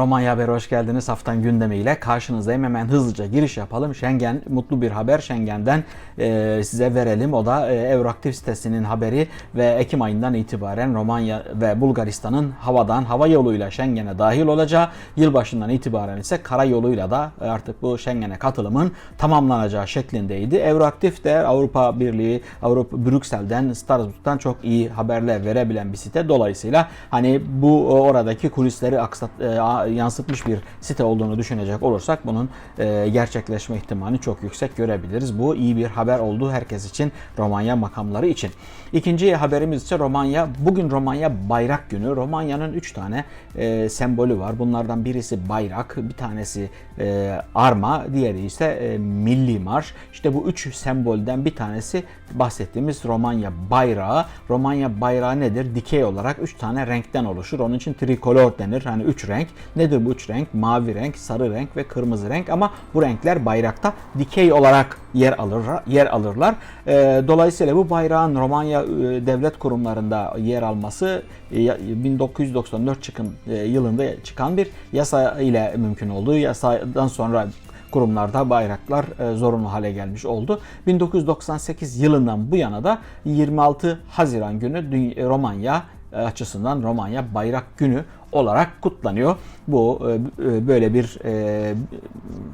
Romanya Haber'e hoş geldiniz. Haftan gündemiyle karşınızdayım. Hemen hızlıca giriş yapalım. Schengen, mutlu bir haber Schengen'den e, size verelim. O da e, Euraktiv sitesinin haberi ve Ekim ayından itibaren Romanya ve Bulgaristan'ın havadan, hava yoluyla Schengen'e dahil olacağı, yılbaşından itibaren ise karayoluyla da artık bu Schengen'e katılımın tamamlanacağı şeklindeydi. Euraktiv de Avrupa Birliği, Avrupa Brüksel'den, Strasbourg'dan çok iyi haberler verebilen bir site. Dolayısıyla hani bu oradaki kulisleri aksat, e, yansıtmış bir site olduğunu düşünecek olursak bunun e, gerçekleşme ihtimalini çok yüksek görebiliriz. Bu iyi bir haber oldu herkes için, Romanya makamları için. İkinci haberimiz ise Romanya. Bugün Romanya Bayrak Günü. Romanya'nın 3 tane e, sembolü var. Bunlardan birisi bayrak, bir tanesi e, arma, diğeri ise e, milli marş. İşte bu üç sembolden bir tanesi bahsettiğimiz Romanya bayrağı. Romanya bayrağı nedir? Dikey olarak 3 tane renkten oluşur. Onun için trikolor denir. Hani 3 renk. Nedir bu 3 renk? Mavi renk, sarı renk ve kırmızı renk ama bu renkler bayrakta dikey olarak yer alır yer alırlar. E, dolayısıyla bu bayrağın Romanya e, devlet kurumlarında yer alması e, 1994 çıkın e, yılında çıkan bir yasa ile mümkün oldu. Yasadan sonra kurumlarda bayraklar e, zorunlu hale gelmiş oldu. 1998 yılından bu yana da 26 Haziran günü Romanya e, açısından Romanya Bayrak Günü olarak kutlanıyor. Bu e, böyle bir e,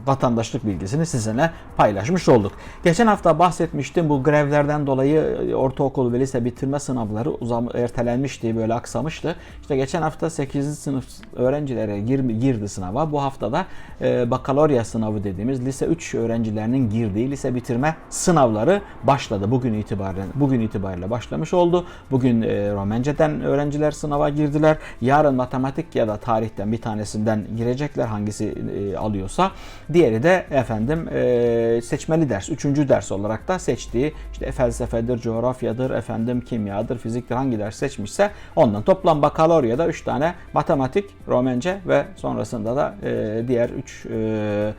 vatandaşlık bilgisini sizinle paylaşmış olduk. Geçen hafta bahsetmiştim bu grevlerden dolayı e, ortaokul ve lise bitirme sınavları uzam ertelenmişti, böyle aksamıştı. İşte geçen hafta 8. sınıf öğrencilere gir, girdi sınava. Bu haftada e, bakalorya sınavı dediğimiz lise 3 öğrencilerinin girdiği lise bitirme sınavları başladı. Bugün itibaren bugün itibariyle başlamış oldu. Bugün e, Romence'den öğrenciler sınava girdiler. Yarın matematik ya da tarihten bir tanesinden girecekler hangisi e, alıyorsa. Diğeri de efendim e, seçmeli ders, üçüncü ders olarak da seçtiği işte felsefedir, coğrafyadır, efendim kimyadır, fiziktir hangi ders seçmişse ondan toplam bakaloryada 3 tane matematik, Romence ve sonrasında da e, diğer 3 e,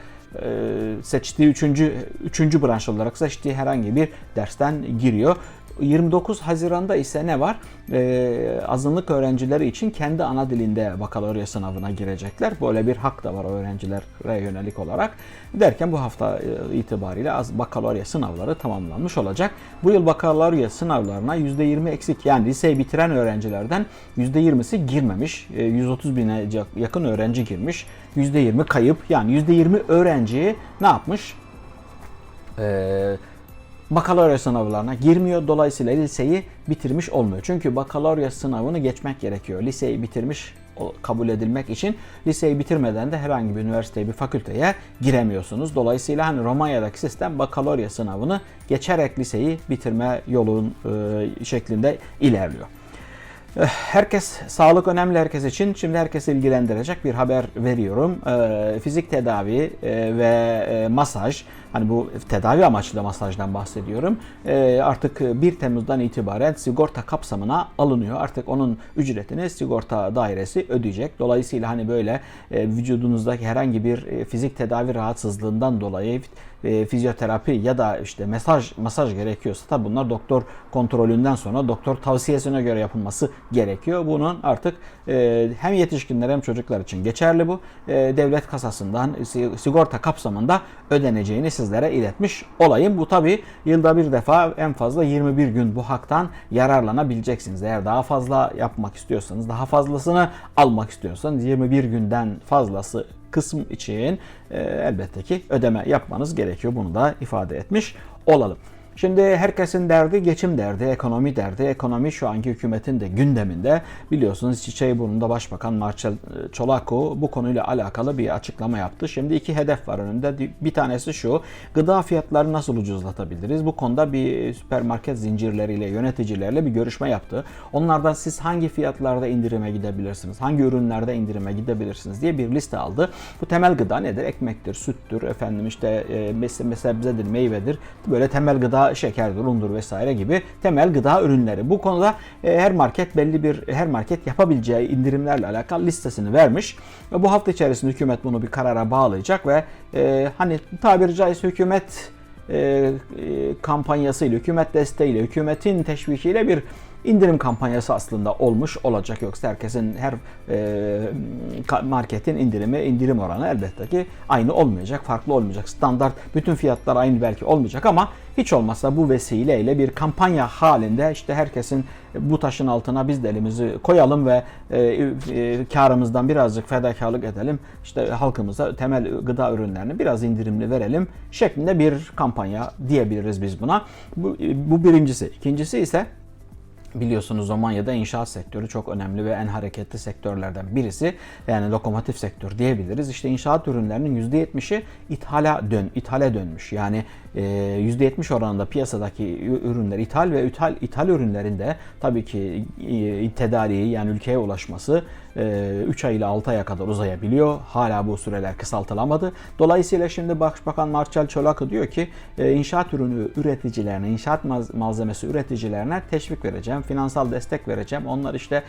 seçtiği üçüncü, üçüncü branş olarak seçtiği herhangi bir dersten giriyor. 29 Haziran'da ise ne var? Ee, azınlık öğrencileri için kendi ana dilinde bakalorya sınavına girecekler. Böyle bir hak da var öğrencilere yönelik olarak. Derken bu hafta itibariyle az bakalorya sınavları tamamlanmış olacak. Bu yıl bakalorya sınavlarına %20 eksik yani liseyi bitiren öğrencilerden %20'si girmemiş. 130 bine yakın öğrenci girmiş. %20 kayıp yani %20 öğrenciyi ne yapmış? Eee bakalorya sınavlarına girmiyor. Dolayısıyla liseyi bitirmiş olmuyor. Çünkü bakalorya sınavını geçmek gerekiyor. Liseyi bitirmiş kabul edilmek için liseyi bitirmeden de herhangi bir üniversiteye, bir fakülteye giremiyorsunuz. Dolayısıyla hani Romanya'daki sistem bakalorya sınavını geçerek liseyi bitirme yolun e, şeklinde ilerliyor. Herkes, sağlık önemli herkes için. Şimdi herkesi ilgilendirecek bir haber veriyorum. E, fizik tedavi e, ve e, masaj, hani bu tedavi amaçlı masajdan bahsediyorum. E, artık 1 Temmuz'dan itibaren sigorta kapsamına alınıyor. Artık onun ücretini sigorta dairesi ödeyecek. Dolayısıyla hani böyle e, vücudunuzdaki herhangi bir e, fizik tedavi rahatsızlığından dolayı e, fizyoterapi ya da işte mesaj masaj gerekiyorsa tabi bunlar doktor kontrolünden sonra doktor tavsiyesine göre yapılması gerekiyor. Bunun artık e, hem yetişkinler hem çocuklar için geçerli bu. E, devlet kasasından sigorta kapsamında ödeneceğini sizlere iletmiş olayım. Bu tabi yılda bir defa en fazla 21 gün bu haktan yararlanabileceksiniz. Eğer daha fazla yapmak istiyorsanız, daha fazlasını almak istiyorsanız 21 günden fazlası kısım için e, elbette ki ödeme yapmanız gerekiyor. Bunu da ifade etmiş olalım. Şimdi herkesin derdi geçim derdi, ekonomi derdi. Ekonomi şu anki hükümetin de gündeminde. Biliyorsunuz Çiçeğiburnu'nda Başbakan Marcel Çolako bu konuyla alakalı bir açıklama yaptı. Şimdi iki hedef var önünde. Bir tanesi şu, gıda fiyatlarını nasıl ucuzlatabiliriz? Bu konuda bir süpermarket zincirleriyle, yöneticilerle bir görüşme yaptı. Onlardan siz hangi fiyatlarda indirime gidebilirsiniz? Hangi ürünlerde indirime gidebilirsiniz diye bir liste aldı. Bu temel gıda nedir? Ekmektir, süttür, efendim işte e, sebzedir, meyvedir. Böyle temel gıda şekerdir, undur vesaire gibi temel gıda ürünleri. Bu konuda e, her market belli bir her market yapabileceği indirimlerle alakalı listesini vermiş. Ve bu hafta içerisinde hükümet bunu bir karara bağlayacak ve e, hani tabiri caizse hükümet e, kampanyasıyla, hükümet desteğiyle, hükümetin teşvikiyle bir indirim kampanyası aslında olmuş olacak. Yoksa herkesin her e, marketin indirimi, indirim oranı elbette ki aynı olmayacak, farklı olmayacak. Standart bütün fiyatlar aynı belki olmayacak ama hiç olmazsa bu vesileyle bir kampanya halinde işte herkesin bu taşın altına biz de elimizi koyalım ve e, e, karımızdan birazcık fedakarlık edelim. İşte halkımıza temel gıda ürünlerini biraz indirimli verelim şeklinde bir kampanya diyebiliriz biz buna. Bu, bu birincisi. İkincisi ise Biliyorsunuz Romanya'da inşaat sektörü çok önemli ve en hareketli sektörlerden birisi. Yani lokomotif sektör diyebiliriz. İşte inşaat ürünlerinin %70'i ithala dön, ithale dönmüş. Yani %70 oranında piyasadaki ürünler ithal ve ithal, ithal ürünlerinde tabii ki tedariği yani ülkeye ulaşması 3 ay ile 6 aya kadar uzayabiliyor. Hala bu süreler kısaltılamadı. Dolayısıyla şimdi Başbakan Marcel Çolakı diyor ki inşaat ürünü üreticilerine, inşaat malzemesi üreticilerine teşvik vereceğim, finansal destek vereceğim. Onlar işte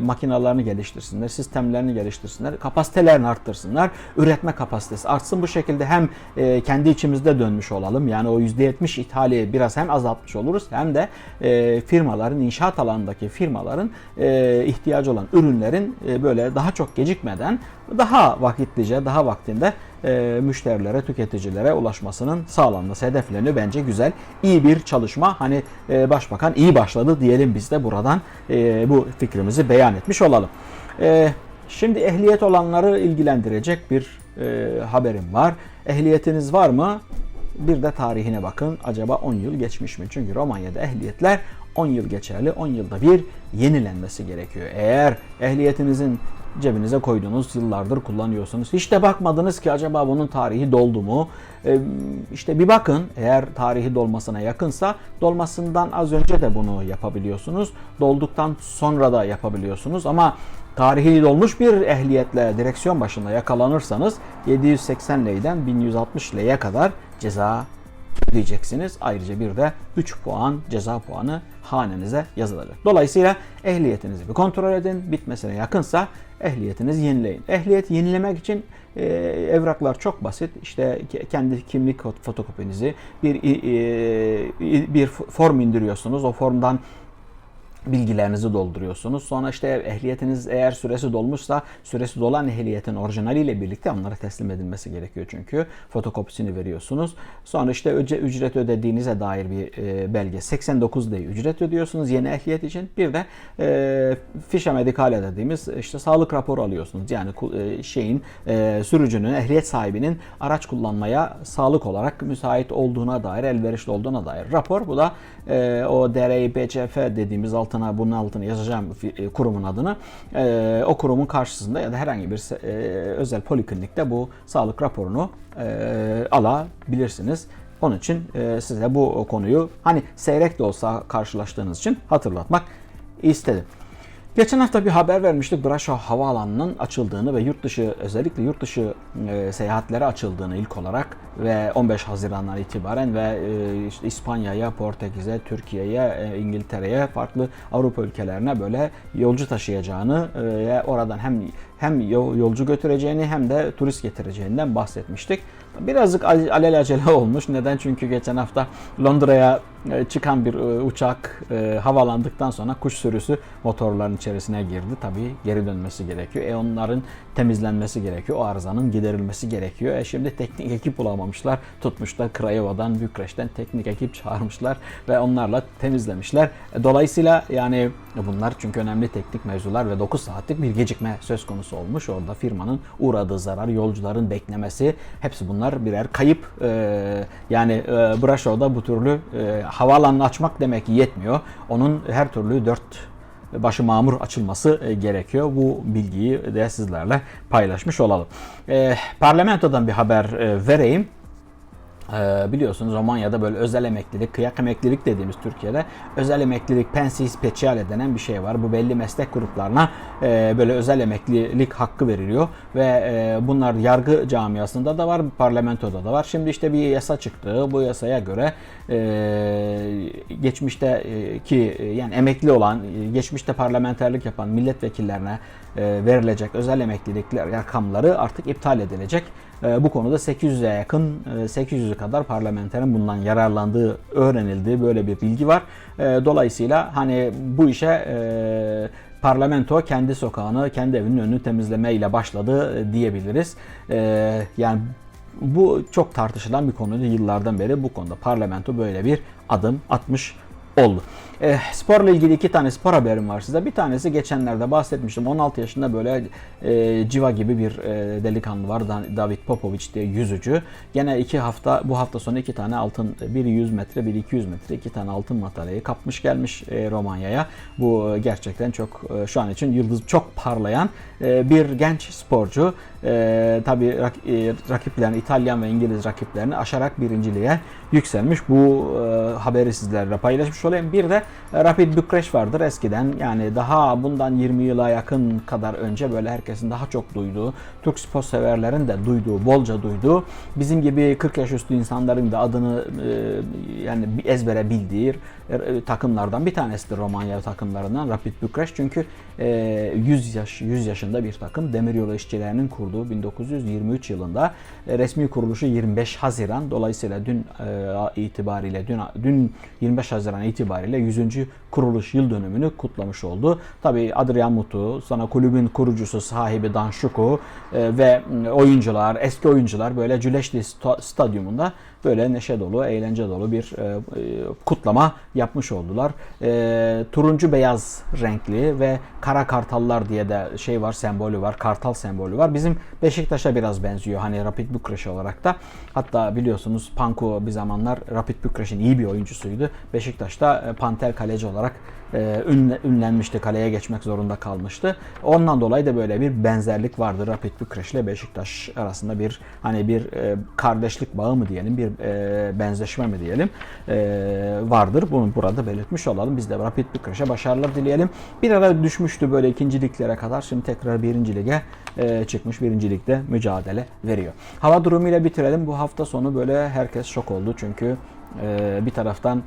makinalarını geliştirsinler, sistemlerini geliştirsinler, kapasitelerini arttırsınlar, üretme kapasitesi artsın. Bu şekilde hem kendi içimizde dönmüş olalım. Yani o %70 ithali biraz hem azaltmış oluruz hem de firmaların, inşaat alanındaki firmaların ihtiyacı olan ürünlerin böyle daha çok gecikmeden daha vakitlice, daha vaktinde e, müşterilere, tüketicilere ulaşmasının sağlanması hedefleniyor. Bence güzel, iyi bir çalışma. Hani e, Başbakan iyi başladı diyelim biz de buradan e, bu fikrimizi beyan etmiş olalım. E, şimdi ehliyet olanları ilgilendirecek bir e, haberim var. Ehliyetiniz var mı? Bir de tarihine bakın. Acaba 10 yıl geçmiş mi? Çünkü Romanya'da ehliyetler 10 yıl geçerli. 10 yılda bir yenilenmesi gerekiyor. Eğer ehliyetinizin cebinize koyduğunuz yıllardır kullanıyorsunuz. Hiç de bakmadınız ki acaba bunun tarihi doldu mu? Ee, işte bir bakın eğer tarihi dolmasına yakınsa dolmasından az önce de bunu yapabiliyorsunuz. Dolduktan sonra da yapabiliyorsunuz ama tarihi dolmuş bir ehliyetle direksiyon başında yakalanırsanız 780 leyden 1160 leye kadar ceza ödeyeceksiniz. Ayrıca bir de 3 puan ceza puanı hanenize yazılacak. Dolayısıyla ehliyetinizi bir kontrol edin. Bitmesine yakınsa ehliyetinizi yenileyin. Ehliyet yenilemek için e, evraklar çok basit. İşte kendi kimlik fotokopinizi bir e, bir form indiriyorsunuz. O formdan bilgilerinizi dolduruyorsunuz. Sonra işte ehliyetiniz eğer süresi dolmuşsa süresi dolan ehliyetin orijinaliyle birlikte onlara teslim edilmesi gerekiyor çünkü. Fotokopisini veriyorsunuz. Sonra işte ücret ödediğinize dair bir e, belge. 89 diye ücret ödüyorsunuz yeni ehliyet için. Bir de e, fişe medikale dediğimiz işte sağlık raporu alıyorsunuz. Yani e, şeyin e, sürücünün, ehliyet sahibinin araç kullanmaya sağlık olarak müsait olduğuna dair, elverişli olduğuna dair rapor. Bu da e, o DRİBCF dediğimiz alt altına bunun altına yazacağım e, kurumun adını. E, o kurumun karşısında ya da herhangi bir e, özel poliklinikte bu sağlık raporunu alabilirsiniz. Onun için size bu konuyu hani seyrek de olsa karşılaştığınız için hatırlatmak istedim. Geçen hafta bir haber vermiştik Braşov Havaalanı'nın açıldığını ve yurt dışı özellikle yurt dışı e, seyahatlere açıldığını ilk olarak ve 15 Haziran'dan itibaren ve e, işte İspanya'ya, Portekiz'e, Türkiye'ye, e, İngiltere'ye, farklı Avrupa ülkelerine böyle yolcu taşıyacağını e, oradan hem hem yolcu götüreceğini hem de turist getireceğinden bahsetmiştik. Birazcık alelacele olmuş. Neden? Çünkü geçen hafta Londra'ya e, çıkan bir e, uçak e, havalandıktan sonra kuş sürüsü motorların içerisine girdi. Tabii geri dönmesi gerekiyor. E onların temizlenmesi gerekiyor. O arızanın giderilmesi gerekiyor. E şimdi teknik ekip bulamamışlar. Tutmuşlar Craiova'dan, Bükreş'ten teknik ekip çağırmışlar ve onlarla temizlemişler. Dolayısıyla yani bunlar çünkü önemli teknik mevzular ve 9 saatlik bir gecikme söz konusu olmuş. Orada firmanın uğradığı zarar, yolcuların beklemesi hepsi bunlar birer kayıp. Ee, yani e, Braşov'da bu türlü e, havaalanını açmak demek yetmiyor. Onun her türlü dört başı mamur açılması e, gerekiyor. Bu bilgiyi de sizlerle paylaşmış olalım. E, parlamentodan bir haber e, vereyim. Ee, biliyorsunuz Romanya'da böyle özel emeklilik, kıyak emeklilik dediğimiz Türkiye'de özel emeklilik pensi speciale denen bir şey var. Bu belli meslek gruplarına e, böyle özel emeklilik hakkı veriliyor ve e, bunlar yargı camiasında da var, parlamentoda da var. Şimdi işte bir yasa çıktı. Bu yasaya göre e, geçmişte e, yani emekli olan, geçmişte parlamenterlik yapan milletvekillerine verilecek özel emeklilikler rakamları artık iptal edilecek. E, bu konuda 800'e yakın, e, 800'ü kadar parlamenterin bundan yararlandığı öğrenildi. Böyle bir bilgi var. E, dolayısıyla hani bu işe e, parlamento kendi sokağını, kendi evinin önünü temizlemeyle başladı e, diyebiliriz. E, yani bu çok tartışılan bir konuydu yıllardan beri. Bu konuda parlamento böyle bir adım atmış oldu. E, sporla ilgili iki tane spor haberim var size. Bir tanesi geçenlerde bahsetmiştim. 16 yaşında böyle e, civa gibi bir e, delikanlı var. Da- David Popovic diye yüzücü. Gene iki hafta bu hafta sonu iki tane altın, biri 100 metre, biri 200 metre iki tane altın madalyayı kapmış gelmiş e, Romanya'ya. Bu gerçekten çok e, şu an için yıldız çok parlayan e, bir genç sporcu. E, tabii rak- e, rakiplerini İtalyan ve İngiliz rakiplerini aşarak birinciliğe yükselmiş. Bu e, haberi sizlerle paylaşmış olayım. Bir de Rapid Bükreş vardır eskiden. Yani daha bundan 20 yıla yakın kadar önce böyle herkesin daha çok duyduğu, Türk spor severlerin de duyduğu, bolca duyduğu, bizim gibi 40 yaş üstü insanların da adını e, yani ezbere bildiği e, takımlardan bir tanesidir Romanya takımlarından Rapid Bükreş. Çünkü 100 yaş 100 yaşında bir takım demiryolu işçilerinin kurduğu 1923 yılında e, resmi kuruluşu 25 Haziran dolayısıyla dün e, itibariyle dün dün 25 Haziran itibariyle 100. kuruluş yıl dönümünü kutlamış oldu. Tabii Adrian Mutu, sonra kulübün kurucusu sahibi Dan Şuku e, ve oyuncular, eski oyuncular böyle Cüleşli sta- stadyumunda böyle neşe dolu, eğlence dolu bir e, e, kutlama yapmış oldular. E, turuncu beyaz renkli ve kara kartallar diye de şey var, sembolü var, kartal sembolü var. Bizim Beşiktaş'a biraz benziyor hani Rapid Bükreş olarak da. Hatta biliyorsunuz Panko bir zamanlar Rapid Bükreş'in iyi bir oyuncusuydu. Beşiktaş'ta e, Panter kaleci olarak e, ünle- ünlenmişti, kaleye geçmek zorunda kalmıştı. Ondan dolayı da böyle bir benzerlik vardır Rapid Bükreş ile Beşiktaş arasında bir hani bir e, kardeşlik bağı mı diyelim, bir e, benzeşme mi diyelim e, vardır. Bunu burada belirtmiş olalım. Biz de Rapid Bükreş'e başarılar dileyelim. Bir ara düşmüştü böyle ikinciliklere kadar. Şimdi tekrar birinci lige e, çıkmış. Birincilikte mücadele veriyor. Hava durumuyla bitirelim. Bu hafta sonu böyle herkes şok oldu. Çünkü e, bir taraftan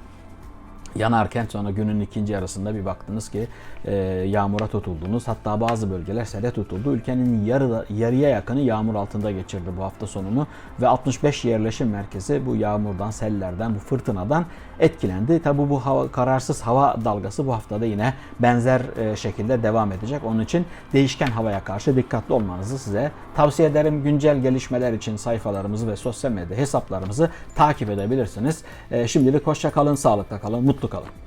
yanarken sonra günün ikinci yarısında bir baktınız ki e, yağmura tutuldunuz. Hatta bazı bölgeler sele tutuldu. Ülkenin yarı, yarıya yakını yağmur altında geçirdi bu hafta sonunu ve 65 yerleşim merkezi bu yağmurdan, sellerden, bu fırtınadan etkilendi. Tabi bu hava, kararsız hava dalgası bu haftada yine benzer e, şekilde devam edecek. Onun için değişken havaya karşı dikkatli olmanızı size tavsiye ederim. Güncel gelişmeler için sayfalarımızı ve sosyal medya hesaplarımızı takip edebilirsiniz. E, şimdilik hoşça kalın, sağlıkla kalın, mutlu kalın.